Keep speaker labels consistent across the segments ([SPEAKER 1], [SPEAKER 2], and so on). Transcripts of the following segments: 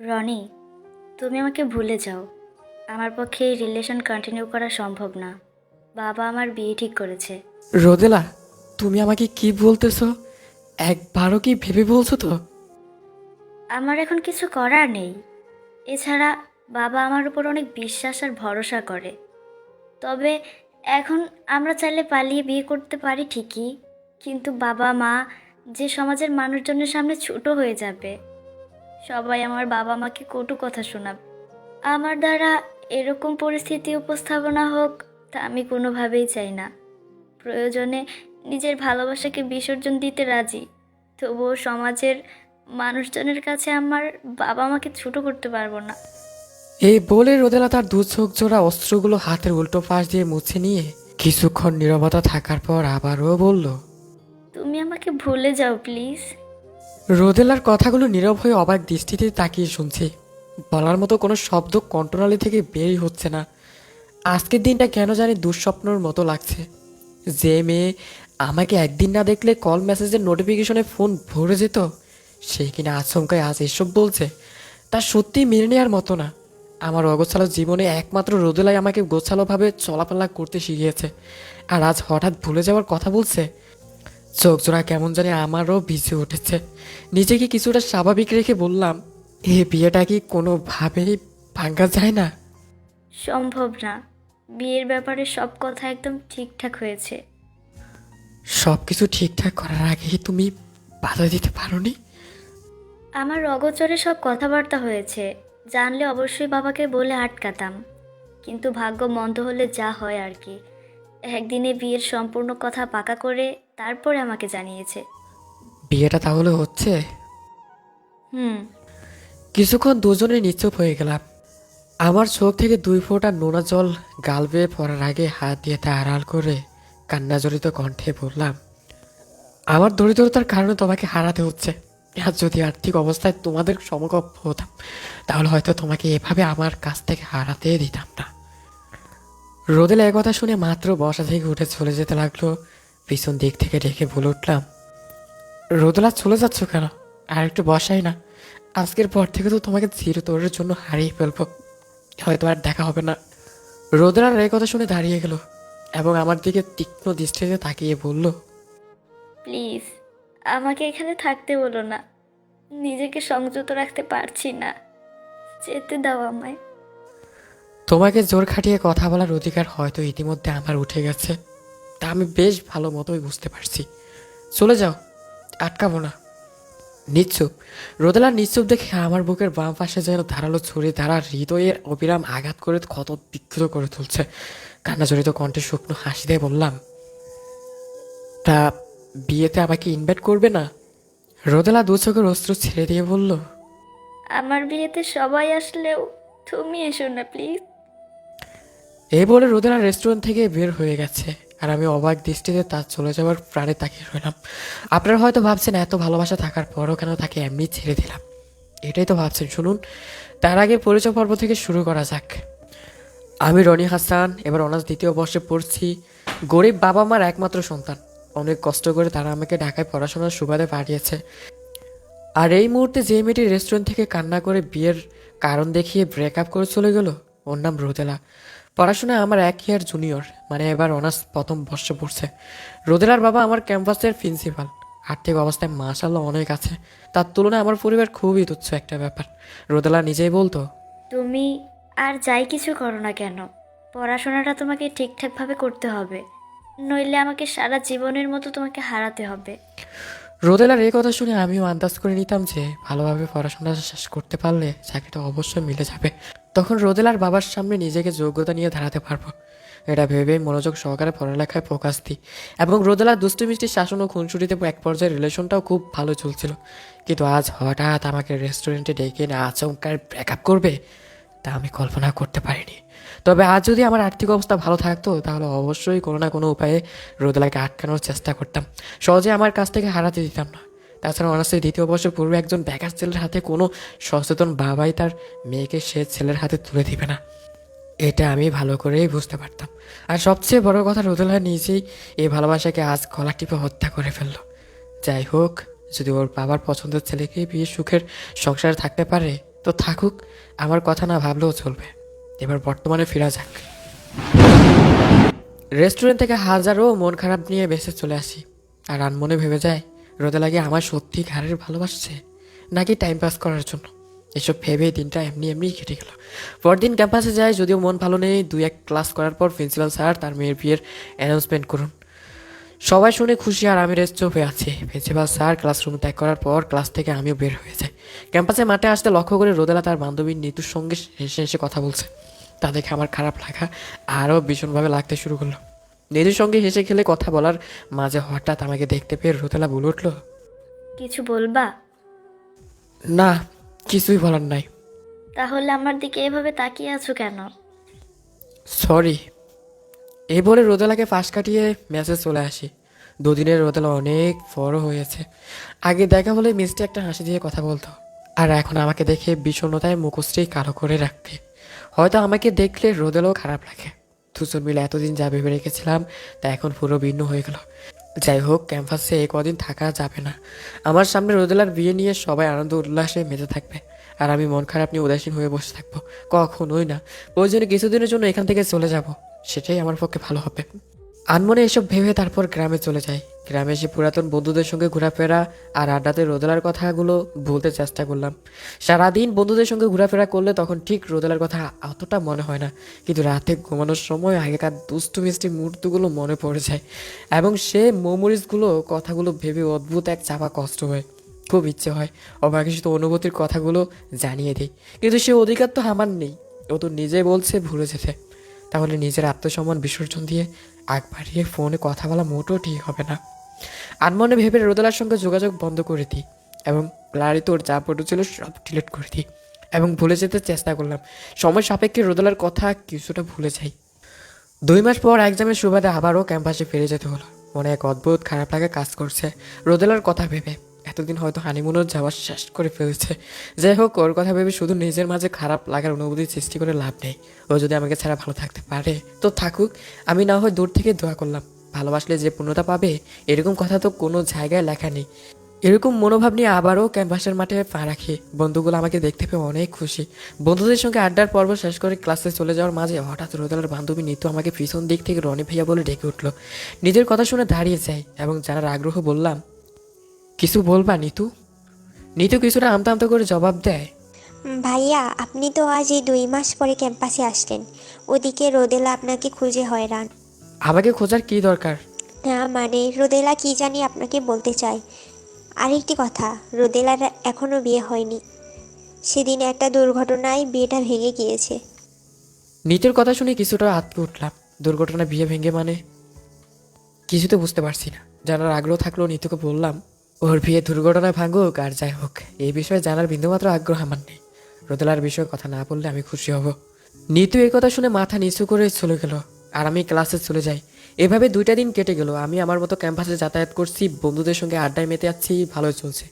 [SPEAKER 1] রনি তুমি আমাকে ভুলে যাও। আমার পক্ষে এই রিলেশন কন্টিনিউ করা সম্ভব না। বাবা আমার বিয়ে ঠিক করেছে।
[SPEAKER 2] রোদেলা তুমি আমাকে কি বলতেছো? একবারও কি ভেবে বলছো তো?
[SPEAKER 1] আমার এখন কিছু করার নেই। এছাড়া বাবা আমার উপর অনেক বিশ্বাস আর ভরসা করে। তবে এখন আমরা চাইলে পালিয়ে বিয়ে করতে পারি ঠিকই কিন্তু বাবা মা যে সমাজের মানুষজনের সামনে ছোট হয়ে যাবে সবাই আমার বাবা মাকে কটু কথা শোনাবে। আমার দ্বারা এরকম পরিস্থিতি উপস্থাপনা হোক তা আমি কোনোভাবেই চাই না। প্রয়োজনে নিজের ভালোবাসাকে বিসর্জন দিতে রাজি। তবুও সমাজের মানুষজনের কাছে আমার বাবা মাকে ছোট করতে পারব না।
[SPEAKER 2] এই বলে রোদেলা তার দু চোখ জোড়া অস্ত্রগুলো হাতের উল্টো পাশ দিয়ে মুছে নিয়ে কিছুক্ষণ নিরবতা থাকার পর আবারও বলল
[SPEAKER 1] তুমি আমাকে ভুলে যাও প্লিজ।
[SPEAKER 2] রোদেলার কথাগুলো নীরব হয়ে অবাক দৃষ্টিতে তাকিয়ে শুনছি। বলার মতো কোনো শব্দ কন্ট্রোনালি থেকে বেরই হচ্ছে না। আজকের দিনটা কেন জানি দুঃস্বপ্নর মতো লাগছে। যে মেয়ে আমাকে একদিন না দেখলে কল মেসেজের নোটিফিকেশনে ফোন ভরে যেত, সে কিনা আচমকায় আজ এসব বলছে, তা সত্যি মেনে নেওয়ার মতো না। আমার অগোছালো জীবনে একমাত্র রোদেলাই আমাকে গোছালোভাবে চলাফেরা করতে শিখিয়েছে, আর আজ হঠাৎ ভুলে যাওয়ার কথা বলছে চোখ জোড়া কেমন জানি আমারও ভিজে উঠেছে। নিজেকে কিছুটা স্বাভাবিক রেখে বললাম এ বিয়েটা কি কোনোভাবেই ভাঙ্গা যায় না?
[SPEAKER 1] সম্ভব না। বিয়ের ব্যাপারে সব কথা একদম ঠিকঠাক হয়েছে।
[SPEAKER 2] সব কিছু ঠিকঠাক করার আগেই তুমি বাধা দিতে পারোনি?
[SPEAKER 1] আমার অগোচরে সব কথাবার্তা হয়েছে। জানলে অবশ্যই বাবাকে বলে আটকাতাম। কিন্তু ভাগ্য মন্দ হলে যা হয় আর কি। একদিনে বিয়ের সম্পূর্ণ কথা পাকা করে তারপরে আমাকে জানিয়েছে।
[SPEAKER 2] বিয়েটা তাহলে হচ্ছে?
[SPEAKER 1] হুম।
[SPEAKER 2] কিছুক্ষণ দুজনে নিশ্চুপ হয়ে গেলাম। আমার চোখ থেকে দুই ফোঁটা নোনা জল গাল বেয়ে পড়ার আগে হাত দিয়ে তা আড়াল করে কান্না জড়িত কণ্ঠে বললাম আমার দরিদ্রতার কারণে তোমাকে হারাতে হচ্ছে। আর যদি আর্থিক অবস্থায় তোমাদের সমকক্ষ হতাম তাহলে হয়তো তোমাকে এভাবে আমার কাছ থেকে হারাতে দিতাম না। রোদেলা এ কথা শুনে মাত্র বসা থেকে উঠে চলে যেতে লাগল। পিছন দিক থেকে ডেকে বলে উঠলাম রোদলা চলে যাচ্ছ কেন? আর একটু বসাই না। আজকের পর থেকে তো তোমাকে চিরতরের জন্য হারিয়ে ফেলব। হয়তো আর দেখা হবে না। রোদলার এই কথা শুনে দাঁড়িয়ে গেল এবং আমার দিকে তীক্ষ্ণ দৃষ্টিতে তাকিয়ে বলল
[SPEAKER 1] প্লিজ আমাকে এখানে থাকতে বলো না। নিজেকে সংযত রাখতে পারছি না। যেতে দাও আমায়।
[SPEAKER 2] তোমাকে জোর খাটিয়ে কথা বলার অধিকার হয়তো ইতিমধ্যে আমার উঠে গেছে। তা আমি বেশ ভালো মতোই বুঝতে পারছি। চলে যাও আটকাবো না। নিশ্চুপ রোদেলার নিশ্চুপ দেখে আমার বুকের বাম পাশে যেন ধারালো ছুরি দ্বারা হৃদয়ের অবিরাম আঘাত করে ক্ষত বিক্ষত করে তুলছে। কান্না জড়িত কণ্ঠে শুকনো হাসি দিয়ে বললাম তা বিয়েতে আমাকে ইনভাইট করবে না? রোদেলা দু চোখের অস্ত্র ছেড়ে দিয়ে বলল
[SPEAKER 1] আমার বিয়েতে সবাই আসলেও তুমি এসো না প্লিজ।
[SPEAKER 2] এই বলে রোদেলা রেস্টুরেন্ট থেকে বের হয়ে গেছে। আর আমি অবাক দৃষ্টিতে তার চলে যাওয়ার প্রাণে তাকিয়ে রইলাম। আপনারা হয়তো ভাবছেন, এত ভালোবাসা থাকার পরও কেন তাকে এমনি ছেড়ে দিলাম? এটাই তো ভাবছেন। শুনুন তার আগে পরিচয় পর্ব থেকে শুরু করা যাক। আমি রনি হাসান, এবার অনার্স দ্বিতীয় বর্ষে পড়ছি। গরিব বাবা মার একমাত্র সন্তান। অনেক কষ্ট করে তারা আমাকে ঢাকায় পড়াশোনার সুবাদে পাঠিয়েছে। আর এই মুহূর্তে যে মেয়েটি রেস্টুরেন্ট থেকে কান্না করে বিয়ের কারণ দেখিয়ে ব্রেকআপ করে চলে গেল, ওর নাম রোদেলা। পড়াশোনায় আমার এক ইয়ার জুনিয়র মানে এবার অনার্স প্রথম বর্ষে পড়ছে। রোদেলার বাবা আমার ক্যাম্পাসের প্রিন্সিপাল আর্থিক অবস্থায় মাশাল্লাহ অনেক আছে। তার তুলনায় আমার পরিবার খুবই তুচ্ছ একটা ব্যাপার। রোদেলা নিজেই বলতো
[SPEAKER 1] তুমি আর যাই কিছু করো না কেন? পড়াশোনাটা তোমাকে ঠিকঠাকভাবে করতে হবে। নইলে আমাকে সারা জীবনের মতো তোমাকে হারাতে হবে।
[SPEAKER 2] রোদেলার এই কথা শুনে আমিও আন্দাজ করে নিতাম যে ভালোভাবে পড়াশোনা শেষ করতে পারলে চাকরিটা অবশ্যই মিলে যাবে। তখন রোদেলার বাবার সামনে নিজেকে যোগ্যতা নিয়ে দাঁড়াতে পারব। এটা ভেবে মনোযোগ সহকারে পড়ালেখায় ফোকাস দিই। এবং রোদেলার দুষ্টু মিষ্টি শাসন ও খুনসুটিতে এক পর্যায়ে রিলেশনটাও খুব ভালো চলছিল। কিন্তু আজ হঠাৎ আমাকে রেস্টুরেন্টে ডেকে না আচমকার ব্রেকআপ করবে, তা আমি কল্পনা করতে পারিনি। তবে আজ যদি আমার আর্থিক অবস্থা ভালো থাকতো, তাহলে অবশ্যই কোনো না কোনো উপায়ে রোদেলাকে আটকানোর চেষ্টা করতাম। সহজে আমার কাছ থেকে হারাতে দিতাম না। তাছাড়া অনার্সের দ্বিতীয় বর্ষের পূর্বে একজন বেকার ছেলের হাতে কোনো সচেতন বাবাই তার মেয়েকে সে ছেলের হাতে তুলে দিবে না। এটা আমি ভালো করেই বুঝতে পারতাম। আর সবচেয়ে বড় কথা রোদেলা নিজেই এই ভালোবাসাকে আজ গলা টিপে হত্যা করে ফেলল। যাই হোক, যদি ওর বাবার পছন্দের ছেলেকে বিয়ে সুখের সংসারে থাকতে পারে, তো থাকুক, আমার কথা না ভাবলেও চলবে। এবার বর্তমানে ফেরা যাক। রেস্টুরেন্ট থেকে হাজারো মন খারাপ নিয়ে বেসে চলে আসি। আর আনমনে ভেবে যায় রোদে লাগে আমার সত্যি ঘাড়ের ভালোবাসছে, নাকি টাইম পাস করার জন্য? এসব ভেবে দিনটা এমনি এমনি কেটে গেল। পরদিন ক্যাম্পাসে যায় যদিও মন ভালো নেই, দুই এক ক্লাস করার পর প্রিন্সিপাল স্যার তার মেয়ের বিয়ের অ্যানাউন্সমেন্ট করুন। সবাই শুনে খুশি আর আমি রেস্ট চোপে আছি। প্রিন্সিপাল স্যার ক্লাসরুম ত্যাগ করার পর ক্লাস থেকে আমিও বের হয়ে যাই। ক্যাম্পাসে মাঠে আসতে লক্ষ্য করে রোদেলা তার বান্ধবী নিতুর সঙ্গে হেসে হেসে কথা বলছে। তা দেখে আমার খারাপ লাগা আরও ভীষণভাবে লাগতে শুরু করল। নিতুর সঙ্গে হেসে খেলে কথা বলার মাঝে হঠাৎ আমাকে দেখতে পেয়ে রোদেলা বলে উঠল
[SPEAKER 1] কিছু বলবা?
[SPEAKER 2] না কিছুই বলার নাই।
[SPEAKER 1] তাহলে আমার দিকে এভাবে তাকিয়ে আছো কেন?
[SPEAKER 2] সরি এই বলে রোদেলাকে ফাঁস কাটিয়ে মেসেজ চলে আসি। দুদিনের রোদেলা অনেক বড় হয়েছে। আগে দেখা হলে মিষ্টি একটা হাসি দিয়ে কথা বলতো। আর এখন আমাকে দেখে বিষণ্ণতায় মুখশ্রী কালো করে রাখতে হয়তো আমাকে দেখলে রোদেলাও খারাপ লাগে। দুজন মিলে এতদিন যা ভেবে রেখেছিলাম, তা এখন পুরো ভিন্ন হয়ে গেল। যাই হোক, ক্যাম্পাসে এ কদিন থাকা যাবে না। আমার সামনে রোদেলার বিয়ে নিয়ে সবাই আনন্দ উল্লাসে মেতে থাকবে। আর আমি মন খারাপ নিয়ে উদাসীন হয়ে বসে থাকব। কখনোই না। প্রয়োজনে কিছুদিনের জন্য এখান থেকে চলে যাব। সেটাই আমার পক্ষে ভালো হবে। আনমনে এসব ভেবে তারপর গ্রামে চলে যাই। গ্রামে এসে পুরাতন বন্ধুদের সঙ্গে ঘোরাফেরা আর আড্ডাতে রোদেলার কথাগুলো ভুলতে চেষ্টা করলাম। সারাদিন বন্ধুদের সঙ্গে ঘোরাফেরা করলে তখন ঠিক রোদেলার কথা অতটা মনে হয় না। কিন্তু রাতে ঘুমানোর সময় আগেকার দুষ্টু মিষ্টি মুহূর্তগুলো মনে পড়ে যায় এবং সে মেমোরিজগুলো কথাগুলো ভেবে অদ্ভুত এক চাপা কষ্ট হয়। খুব ইচ্ছে হয় অবাকিত অনুভূতির কথাগুলো জানিয়ে দিই। কিন্তু সে অধিকার তো আমার নেই। ও তো নিজে বলছে ভুলে যেতে। তাহলে নিজের আত্মসম্মান বিসর্জন দিয়ে আগ বাড়িয়ে ফোনে কথা বলা মোটেও ঠিক হবে না। আনমনে ভেবে রোদেলার সঙ্গে যোগাযোগ বন্ধ করে দিই এবং লারি তোর যা ফটো ছিল সব ডিলিট করে দিই এবং ভুলে যেতে চেষ্টা করলাম। সময় সাপেক্ষে রোদেলার কথা কিছুটা ভুলে যাই। দুই মাস পর এক্সামের সুবাদে আবারও ক্যাম্পাসে ফিরে যেতে হলো। মনে এক অদ্ভুত খারাপ লাগা কাজ করছে রোদেলার কথা ভেবে। এতদিন হয়তো হানিমুনও যাওয়া শেষ করে ফেলেছে। যাই হোক, ওর কথা ভেবে শুধু নিজের মাঝে খারাপ লাগার অনুভূতি সৃষ্টি করে লাভ নেই। ও যদি আমাকে ছাড়া ভালো থাকতে পারে, তো থাকুক। আমি না হয় দূর থেকে দোয়া করলাম। ভালোবাসলে যে পূর্ণতা পাবে, এরকম কথা তো কোনো জায়গায় লেখা নেই। এরকম মনোভাব নিয়ে আবারও ক্যাম্পাসের মাঠে পা রাখি। বন্ধুগুলো আমাকে দেখতে পেয়ে অনেক খুশি। বন্ধুদের সঙ্গে আড্ডার পর্ব শেষ করে ক্লাসে চলে যাওয়ার মাঝে হঠাৎ রোদেলার বান্ধবী নিতু আমাকে পিছন দিক থেকে রনি ভাইয়া বলে ডেকে উঠল। নিজের কথা শুনে দাঁড়িয়ে যাই এবং জানার আগ্রহ বললাম, কিছু বলবা নিতু? নিতু কিছুটা আমতা আমতা করে জবাব দেয়,
[SPEAKER 3] ভাইয়া, আপনি তো আজ এই দুই মাস পরে ক্যাম্পাসে আসলেন। ওদিকে রোদেলা আপনাকে খুঁজে হয়রান।
[SPEAKER 2] আমাকে খোঁজার কি দরকার?
[SPEAKER 3] না মানে রোদেলা কি জানি আপনাকে বলতে চায়। আরেকটি কথা রোদেলার এখনও বিয়ে হয়নি। সেদিন একটা দুর্ঘটনায় বিয়েটা ভেঙে গিয়েছে।
[SPEAKER 2] নিতুর কথা শুনে কিছুটা আতকে উঠলাম। দুর্ঘটনা বিয়ে ভেঙে মানে? কিছু তো বুঝতে পারছি না। জানার আগ্রহ থাকলেও নিতুকে বললাম ওর বিয়ে দুর্ঘটনায় ভাঙুক আর যাই হোক এই বিষয়ে জানার বিন্দুমাত্র আগ্রহ আমার নেই। রোদেলার বিষয়ে কথা না বললে আমি খুশি হব। নিতু এই কথা শুনে মাথা নিচু করে চলে গেল। আর আমি ক্লাসে চলে যাই। এভাবে দুইটা দিন কেটে গেল। আমি আমার মতো ক্যাম্পাসে যাতায়াত করছি বন্ধুদের সঙ্গে আড্ডায় মেতে যাচ্ছি ভালোই চলছে।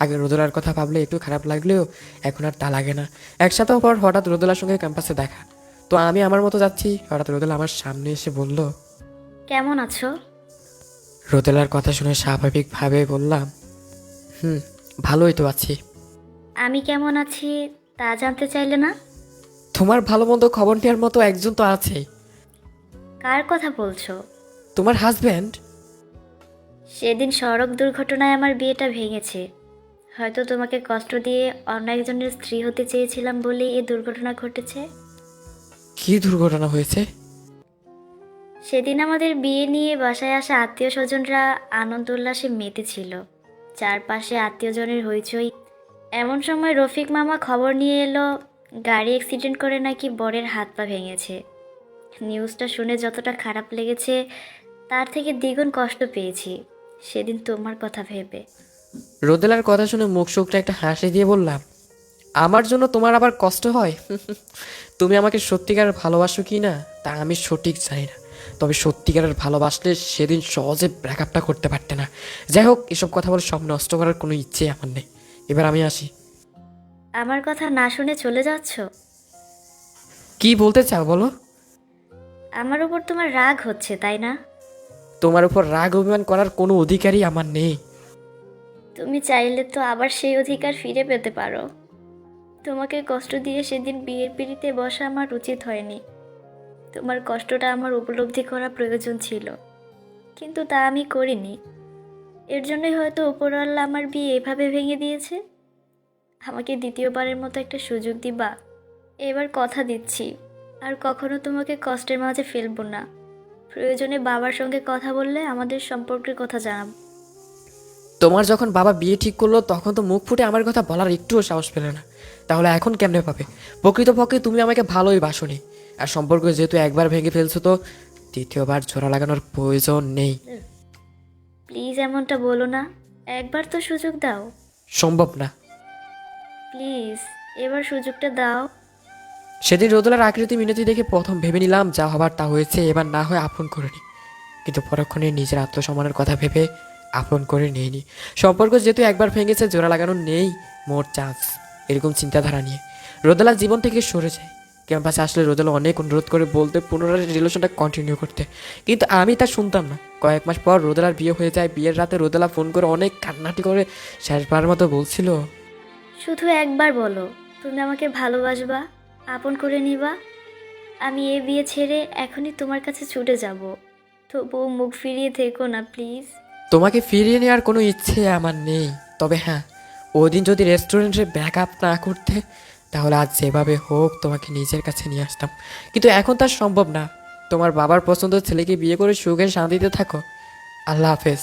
[SPEAKER 2] আগে রোদেলার কথা ভাবলে একটু খারাপ লাগলেও এখন আর তা লাগে না। এক সপ্তাহ পর হঠাৎ রোদেলার সঙ্গে ক্যাম্পাসে দেখা। তো আমি আমার মতো যাচ্ছি। হঠাৎ রোদেলা আমার সামনে এসে বলল
[SPEAKER 1] কেমন আছো?
[SPEAKER 2] রোদেলার কথা শুনে স্বাভাবিকভাবে বললাম হুম ভালোই তো আছি।
[SPEAKER 1] আমি কেমন আছি তা জানতে চাইলে না?
[SPEAKER 2] তোমার ভালো মন্দ খবর নেওয়ার মতো একজন তো আছেই
[SPEAKER 1] কার কথা বলছো?
[SPEAKER 2] তোমার হাজব্যান্ড
[SPEAKER 1] সেদিন সড়ক দুর্ঘটনায় আমার বিয়েটা ভেঙেছে। হয়তো তোমাকে কষ্ট দিয়ে অন্য একজনের স্ত্রী হতে চেয়েছিলাম বলেই এই দুর্ঘটনা ঘটেছে?
[SPEAKER 2] কি দুর্ঘটনা হয়েছে?
[SPEAKER 1] সেদিন আমাদের বিয়ে নিয়ে বাসায় আসা আত্মীয় স্বজনরা আনন্দ উল্লাসে মেতেছিল চারপাশে আত্মীয়জনের হইচই। এমন সময় রফিক মামা খবর নিয়ে এলো গাড়ি অ্যাক্সিডেন্ট করে নাকি বরের হাত পা ভেঙেছে। নিউজটা শুনে যতটা খারাপ লেগেছে তার থেকে দ্বিগুণ কষ্ট পেয়েছি। সেদিন তোমার কথা ভেবে।
[SPEAKER 2] রোদেলার কথা শুনে মুখ শুকটা একটা হাসি দিয়ে বললাম আমার জন্য তোমার আবার কষ্ট হয়? তুমি আমাকে সত্যিকার ভালোবাসো কি না তা আমি সঠিক জানি না। তবে সত্যিকারের ভালোবাসলে সেদিন সহজে ব্রেকআপটা করতে পারতে না। যাই হোক এসব কথা বলে সব নষ্ট করার কোনো ইচ্ছে আমার নেই। এবার আমি আসি।
[SPEAKER 1] আমার কথা না শুনে চলে যাচ্ছ?
[SPEAKER 2] কি বলতে চাও বলো?
[SPEAKER 1] আমার উপর তোমার রাগ হচ্ছে তাই না?
[SPEAKER 2] তোমার উপর রাগ অভিমান করার কোনো অধিকারই আমার নেই।
[SPEAKER 1] তুমি চাইলে তো আবার সেই অধিকার ফিরে পেতে পারো। তোমাকে কষ্ট দিয়ে সেদিন বিয়ের পিড়িতে বসা আমার উচিত হয়নি। তোমার কষ্টটা আমার উপলব্ধি করা প্রয়োজন ছিল। কিন্তু তা আমি করিনি। এর জন্যই হয়তো উপরওয়াল্লা আমার বিয়ে এভাবে ভেঙে দিয়েছে। আমাকে দ্বিতীয়বারের মতো একটা সুযোগ দিবা। এবার কথা দিচ্ছি। আর কখনো তোমাকে কষ্টের মাঝে ফেলব না। প্রয়োজনে বাবার সঙ্গে কথা বললে আমাদের সম্পর্কের কথা জানাব।
[SPEAKER 2] তোমার যখন বাবা বিয়ে ঠিক করল তখন তো মুখ ফুটে আমার কথা বলার একটুও সাহস পেলে না। তাহলে এখন কেমনে পাবে? প্রকৃতপক্ষে তুমি আমাকে ভালোই বাসনি। আর সম্পর্ক যেহেতু একবার ভেঙে ফেলছো তো দ্বিতীয়বার জোড়া লাগানোর প্রয়োজন নেই।
[SPEAKER 1] প্লিজ এমনটা বলো না। একবার তো সুযোগ দাও।
[SPEAKER 2] সম্ভব না।
[SPEAKER 1] প্লিজ এবার সুযোগটা দাও।
[SPEAKER 2] সেদিন রোদলার আকৃতি মিনতি দেখে প্রথম ভেবে নিলাম, যা হবার তা হয়েছে, এবার না হয় আপন করিনি কিন্তু পরক্ষণে নিজের আত্মসম্মানের কথা ভেবে আপন করে নিইনি। সম্পর্ক যেহেতু একবার ভেঙেছে, জোড়া লাগানো নেই মোর চান্স, এরকম চিন্তাধারা নিয়ে। রোদেলার জীবন থেকে সরে যায়। ক্যাম্পাসে আসলে রোদেলা অনেক অনুরোধ করে বলতে, পুনরায় রিলেশনটা কন্টিনিউ করতে। কিন্তু আমি তা শুনতাম না। কয়েক মাস পর রোদেলার বিয়ে হয়ে যায়, বিয়ের রাতে রোদেলা ফোন করে অনেক কান্নাটি করে শেষবার মতো বলছিল,
[SPEAKER 1] শুধু একবার বলো, তুমি আমাকে ভালোবাসবা? আপন করে নিবা। আমি এ বিয়ে ছেড়ে এখনই তোমার কাছে ছুটে যাব। তবুও মুখ ফিরিয়ে থেকো না, প্লিজ।
[SPEAKER 2] তোমাকে ফিরিয়ে নেওয়ার কোনো ইচ্ছে আমার নেই। তবে হ্যাঁ ওই দিন যদি রেস্টুরেন্টে ব্যাক আপ না করতে, তাহলে আজ যেভাবে হোক তোমাকে নিজের কাছে নিয়ে আসতাম। কিন্তু এখন তার সম্ভব না। তোমার বাবার পছন্দ ছেলেকে বিয়ে করে সুখে শান্তিতে থাকো। আল্লাহ হাফেজ।